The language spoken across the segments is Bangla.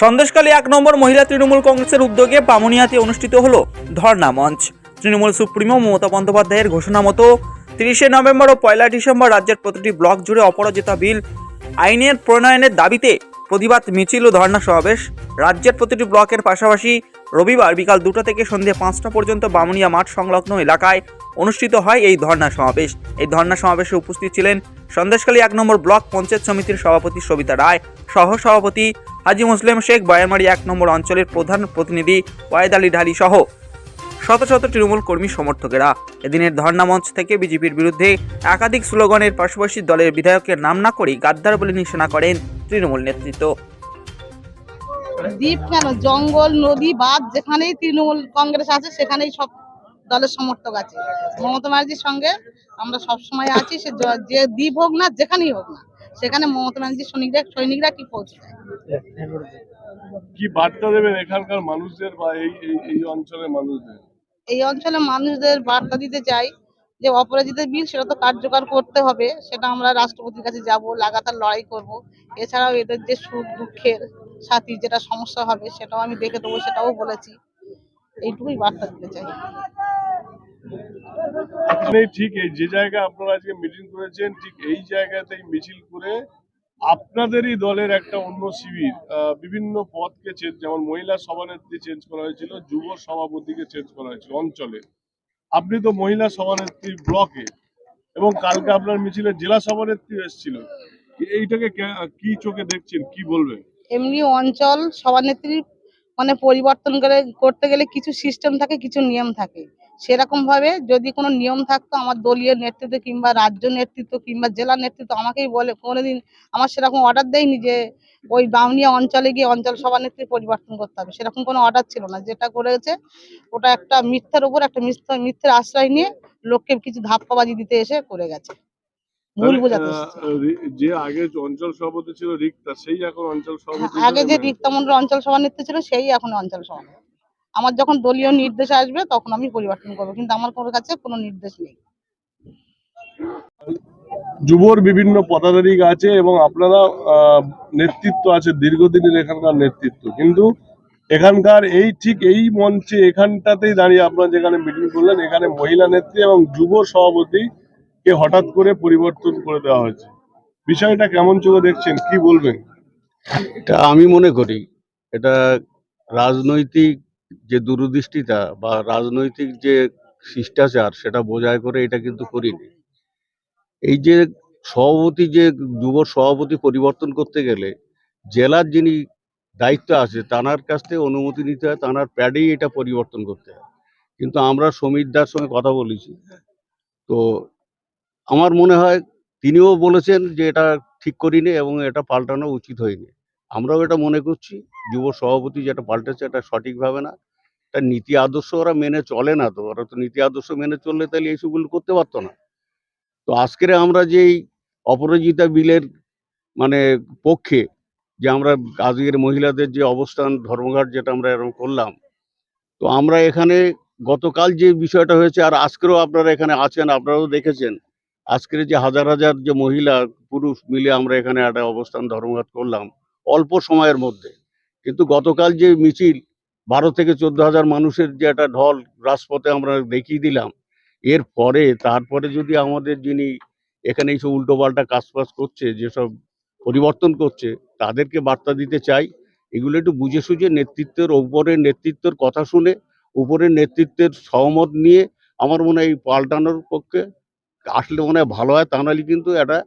সন্দেশকালী এক নম্বর মহিলা তৃণমূল কংগ্রেসের উদ্যোগে পামুনিয়াতে অনুষ্ঠিত হল ধর্ণা মঞ্চ। তৃণমূল সুপ্রিমো মমতা বন্দ্যোপাধ্যায়ের ঘোষণা মতো তিরিশে নভেম্বর ও পয়লা ডিসেম্বর রাজ্যের প্রতিটি ব্লক জুড়ে অপরাজিতা বিল, আইনের প্রণয়নের দাবিতে প্রতিবাদ মিছিল ও ধর্ণা সমাবেশ। রাজ্যের প্রতিটি ব্লকের পাশাপাশি রবিবার বিকাল দুটো থেকে সন্ধ্যে পাঁচটা পর্যন্ত বামুনিয়া মাঠ সংলগ্ন এলাকায় অনুষ্ঠিত হয় এই ধর্ণা সমাবেশ। এই ধর্ণা সমাবেশে উপস্থিত ছিলেন সন্দেশখালী এক নম্বর ব্লক পঞ্চায়েত সমিতির সভাপতি সবিতা রায় সহ সভাপতি হাজি মুসলিম শেখ বয়ামারি এক নম্বর অঞ্চলের প্রধান প্রতিনিধি ওয়াইদ আলী ঢালি সহ শত শত তৃণমূল কর্মী সমর্থকেরা। এদিনের ধর্ণা মঞ্চ থেকে বিজেপির বিরুদ্ধে একাধিক স্লোগানের পাশাপাশি দলের বিধায়কের নাম না করেই গাদ্দার বলে নিশানা করেন তৃণমূল নেতৃত্ব। দ্বীপ কেন? জঙ্গল, নদী, বাঁধ, যেখানেই তৃণমূল কংগ্রেস আছে, সেখানেই সব দলের সমর্থক আছে। মমতা ব্যানার্জির সঙ্গে আমরা সব সময় আছি, সে যে দ্বীপ হোক না, যেখানেই হোক না, সেখানে মমতা ব্যানার্জির সৈনিকরা সৈনিকরা কি পৌঁছে দেয় কি বার্তা দেবেন এখানকার মানুষদের বা এই এই- অঞ্চলের মানুষদের? এই অঞ্চলের মানুষদের বার্তা দিতে চাই যে অপরাজিতের বিল সেটা তো কার্যকর করতে হবে সেটা আমরা রাষ্ট্রপতির কাছে যাব লাগাতার লড়াই করব। এছাড়াও এদের যে সুখ দুঃখের সাথী যেটা সমস্যা হবে সেটাও আমি দেখে দেবো সেটাও বলেছি। এইটুকুই বার্তা দিতে চাই। ঠিক এই যে জায়গায় আপনারা আজকে মিটিং করেছেন ঠিক এই জায়গাতেই মিছিল করে আপনাদেরই দলের একটা অন্য শিবির বিভিন্ন পদকে চেঞ্জ যেমন মহিলা সভানেত্রী চেঞ্জ করা হয়েছিল, যুব সভাপতিকে চেঞ্জ করা হয়েছিল অঞ্চলে। আপনি তো মহিলা সভানেত্রী ব্লকে, এবং কালকে আপনার মিছিলে জেলা সভানেত্রী এসেছিল। এইটাকে কি চোখে দেখছেন, কি বলবেন? এমনি অঞ্চল সভানেত্রী মানে পরিবর্তন করে, করতে গেলে কিছু সিস্টেম থাকে, কিছু নিয়ম থাকে। সেরকম ভাবে যদি কোনো নিয়ম থাকতো আমার দলীয় নেতৃত্ব কিংবা রাজ্য নেতৃত্ব কিংবা জেলা নেতৃত্ব আমাকেই বলে কোনোদিন আমার সেরকম অর্ডার দেয়নি যে ওই বাউনিয়া অঞ্চলে গিয়ে অঞ্চল সভানেত্রী পরিবর্তন করতে হবে। সেরকম কোনো অর্ডার ছিল না। যেটা করেছে ওটা একটা মিথ্যার উপর একটা মিথ্যা মিথ্যের আশ্রয় নিয়ে লোককে কিছু ধাপ্পাবাজি দিতে এসে করে গেছে। ভুল বোঝাতে যে আগে অঞ্চল সভাপতি ছিল রিক্তা সেই এখন অঞ্চল সভাপতি আগে যে রিক্তা মন্ডল অঞ্চল সভানেত্রী ছিল সেই এখন অঞ্চল সভানেত্রী আমার যখন দলীয় নির্দেশ আসবে তখন আমি পরিবর্তন করব। কিন্তু আমার কোনো কাছে কোনো নির্দেশ নেই। যুবর বিভিন্ন পদাধিকারী আছে এবং আপনারা আহ, নেতৃত্ব আছে দীর্ঘদিনের এখানকার নেতৃত্ব। কিন্তু এখানকার এই ঠিক এই মঞ্চে এখানটাতেই দাঁড়িয়ে আপনারা যেখানে মিটিং করলেন এখানে মহিলা নেত্রী এবং যুব সভাপতি কে হঠাৎ করে পরিবর্তন করে দেওয়া হয়েছে। বিষয়টা কেমন চোখে দেখছেন? কি বলবেন? এটা আমি মনে করি এটা রাজনৈতিক যে দূরদৃষ্টিতা বা রাজনৈতিক যে শিষ্টাচার সেটা বোঝায় করে এটা কিন্তু করিনি। এই যে সভাপতি যে যুব সভাপতি পরিবর্তন করতে গেলে জেলার যিনি দায়িত্ব আছে তানার কাছ থেকে অনুমতি নিতে হয়, তানার প্যাডেই এটা পরিবর্তন করতে হয়। কিন্তু আমরা সমীরদার সঙ্গে কথা বলেছি। তো আমার মনে হয় তিনিও বলেছেন যে এটা ঠিক করিনি এবং এটা পাল্টানো উচিত হয়নি। আমরাও এটা মনে করছি, যুব সভাপতি যেটা পাল্টেছে এটা সঠিকভাবে না। এটা নীতি আদর্শ ওরা মেনে চলে না তো, ওরা তো নীতি আদর্শ মেনে চললে তাহলে এইসবগুলো করতে পারতো না। তো আজকের আমরা যেই অপরাজিতা বিলের মানে পক্ষে যে আমরা আজকের মহিলাদের যে অবস্থান, ধর্মঘাট যেটা আমরা এরকম করলাম, তো আমরা এখানে গতকাল যে বিষয়টা হয়েছে, আর আজকেরও আপনারা এখানে আছেন, আপনারাও দেখেছেন, আজকের যে হাজার হাজার যে মহিলা, পুরুষ মিলে আমরা এখানে একটা অবস্থান, ধর্মঘাট করলাম। অল্প সময়ের মধ্যে। কিন্তু গতকাল যে মিছিল, বারো থেকে চোদ্দ হাজার মানুষের যে একটা ঢল রাজপথে আমরা দেখিয়ে দিলাম, এর পরে, তারপরে যদি আমাদের যিনি এখানে এইসব উল্টোপাল্টা কাজবাজ করছে, যেসব পরিবর্তন করছে, তাদেরকে বার্তা দিতে চাই, এগুলো একটু বুঝে সুঝে নেতৃত্বের উপরের নেতৃত্বের কথা শুনে উপরের নেতৃত্বের সহমত নিয়ে আমার মনে হয় এই পাল্টানোর পক্ষে আসলে মনে হয় ভালো হয়। তা নাহলে কিন্তু একটা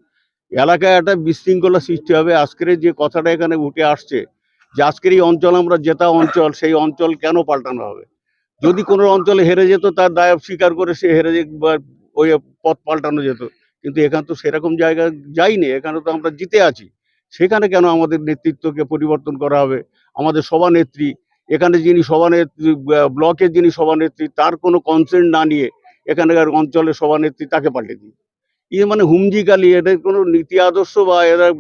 এলাকায় একটা বিশৃঙ্খলা সৃষ্টি হবে। আজকের যে কথাটা এখানে উঠে আসছে যে আজকের এই অঞ্চল আমরা জেতা অঞ্চল, সেই অঞ্চল কেন পাল্টানো হবে? যদি কোনো অঞ্চলে হেরে যেত, তার দায় স্বীকার করে সে হেরে যে ওই পথ পাল্টানো যেত। কিন্তু এখানে তো সেরকম জায়গা যাইনি এখানে তো আমরা জিতে আছি। সেখানে কেন আমাদের নেতৃত্বকে পরিবর্তন করা হবে? আমাদের সভানেত্রী, এখানে যিনি সভানেত্রী ব্লকের যিনি সভানেত্রী, তার কোনো কনসেন্ট না নিয়ে এখানকার অঞ্চলের সভানেত্রী তাকে পাল্টে দিই ইয়ে মানে হুমজিকালি এদের কোনো নীতি আদর্শ বা আহ,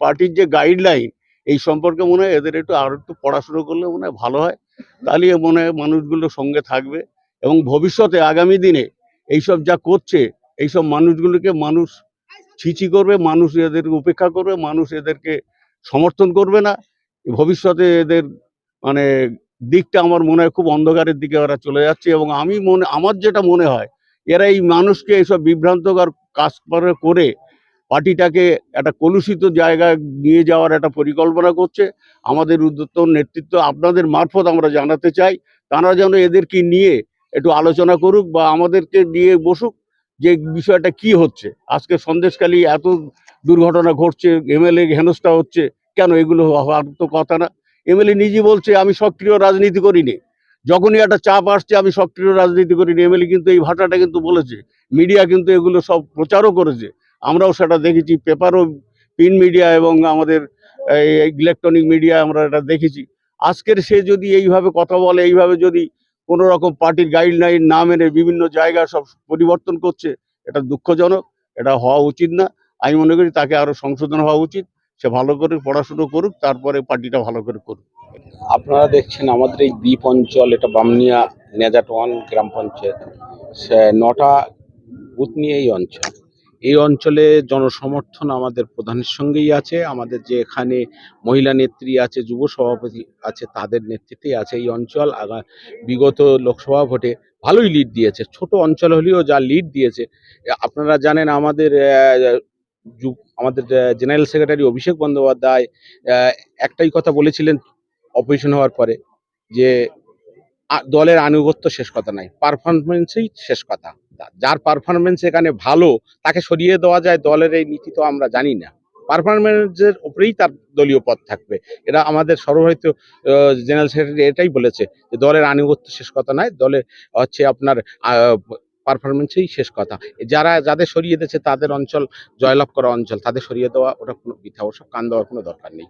পার্টির যে গাইডলাইন এই সম্পর্কে মনে হয় এদের একটু আরও একটু পড়াশুনো করলে মনে হয় ভালো হয়। তাহলে মনে হয় মানুষগুলো সঙ্গে থাকবে এবং ভবিষ্যতে আগামী দিনে এইসব যা করছে এইসব মানুষগুলোকে মানুষ ছিচি করবে মানুষ এদেরকে উপেক্ষা করবে মানুষ এদেরকে সমর্থন করবে না। ভবিষ্যতে এদের মানে দিকটা আমার মনে হয় খুব অন্ধকারের দিকে ওরা চলে যাচ্ছে এবং আমি মনে আমার যেটা মনে হয় এরা এই মানুষকে এইসব বিভ্রান্তকর কাজ করে পার্টিটাকে একটা কলুষিত জায়গায় নিয়ে যাওয়ার একটা পরিকল্পনা করছে। আমাদের উদ্যত নেতৃত্ব আপনাদের মারফত আমরা জানাতে চাই। তারা যেন এদেরকে নিয়ে একটু আলোচনা করুক বা আমাদেরকে নিয়ে বসুক যে বিষয়টা কি হচ্ছে। আজকে সন্দেশখালী এত দুর্ঘটনা ঘটছে, এমএলএ হেনস্থা হচ্ছে, কেন এগুলো হওয়ার তো কথা না? এমএলএ নিজে বলছে, আমি সক্রিয় রাজনীতি করিনি। যখনই একটা চাপ আসছে, আমি সক্রিয় রাজনীতি করিনি। এমএলএ কিন্তু এই ভাষাটা কিন্তু বলেছে। মিডিয়া কিন্তু এগুলো সব প্রচারও করেছে। আমরাও সেটা দেখেছি, পেপারও প্রিন্ট মিডিয়া এবং আমাদের ইলেকট্রনিক মিডিয়া আমরা এটা দেখেছি। আজকের সে যদি এইভাবে কথা বলে, এইভাবে যদি কোনো রকম পার্টির গাইডলাইন না মেনে বিভিন্ন জায়গা সব পরিবর্তন করছে, এটা দুঃখজনক, এটা হওয়া উচিত না। আমি মনে করি তাকে আরও সংশোধন হওয়া উচিত। সে ভালো করে পড়াশুনো করুক, তারপরে পার্টিটা ভালো করে করুক। আপনারা দেখছেন আমাদের এই দ্বীপ অঞ্চল, এটা বামনিয়া নেজাটোয়ান গ্রাম পঞ্চায়েত। সে নটা বুথ নিয়ে এই অঞ্চল। এই অঞ্চলে জনসমর্থন আমাদের প্রধানের সঙ্গেই আছে। আমাদের যে এখানে মহিলা নেত্রী আছে, যুব সভাপতি আছে, তাদের নেতৃত্বেই আছে এই অঞ্চল। আগা, বিগত লোকসভা ভোটে ভালোই লিড দিয়েছে। ছোট অঞ্চল হলেও যা লিড দিয়েছে আপনারা জানেন আমাদের আমাদের জেনারেল সেক্রেটারি অভিষেক বন্দ্যোপাধ্যায় একটাই কথা বলেছিলেন অপারেশন হওয়ার পরে, যে দলের আনুগত্য শেষ কথা নাই পারফরমেন্সই শেষ কথা। যার পারফরমেন্স এখানে ভালো, তাকে সরিয়ে দেওয়া যায়, দলের এই নীতি তো আমরা জানি না। পারফরমেন্সের উপরেই তার দলীয় পদ থাকবে। এটা আমাদের সর্বভারিত জেনারেল সেক্রেটারি এটাই বলেছে যে দলের আনুগত্য শেষ কথা নয় দলে হচ্ছে আপনার পারফরমেন্সেই শেষ কথা। যারা, যাদের সরিয়ে দিয়েছে তাদের অঞ্চল, জয়লাভ করা অঞ্চল, তাদের সরিয়ে দেওয়া, ওটা কোনো বৃথা ওসব কান দেওয়ার কোনো দরকার নেই।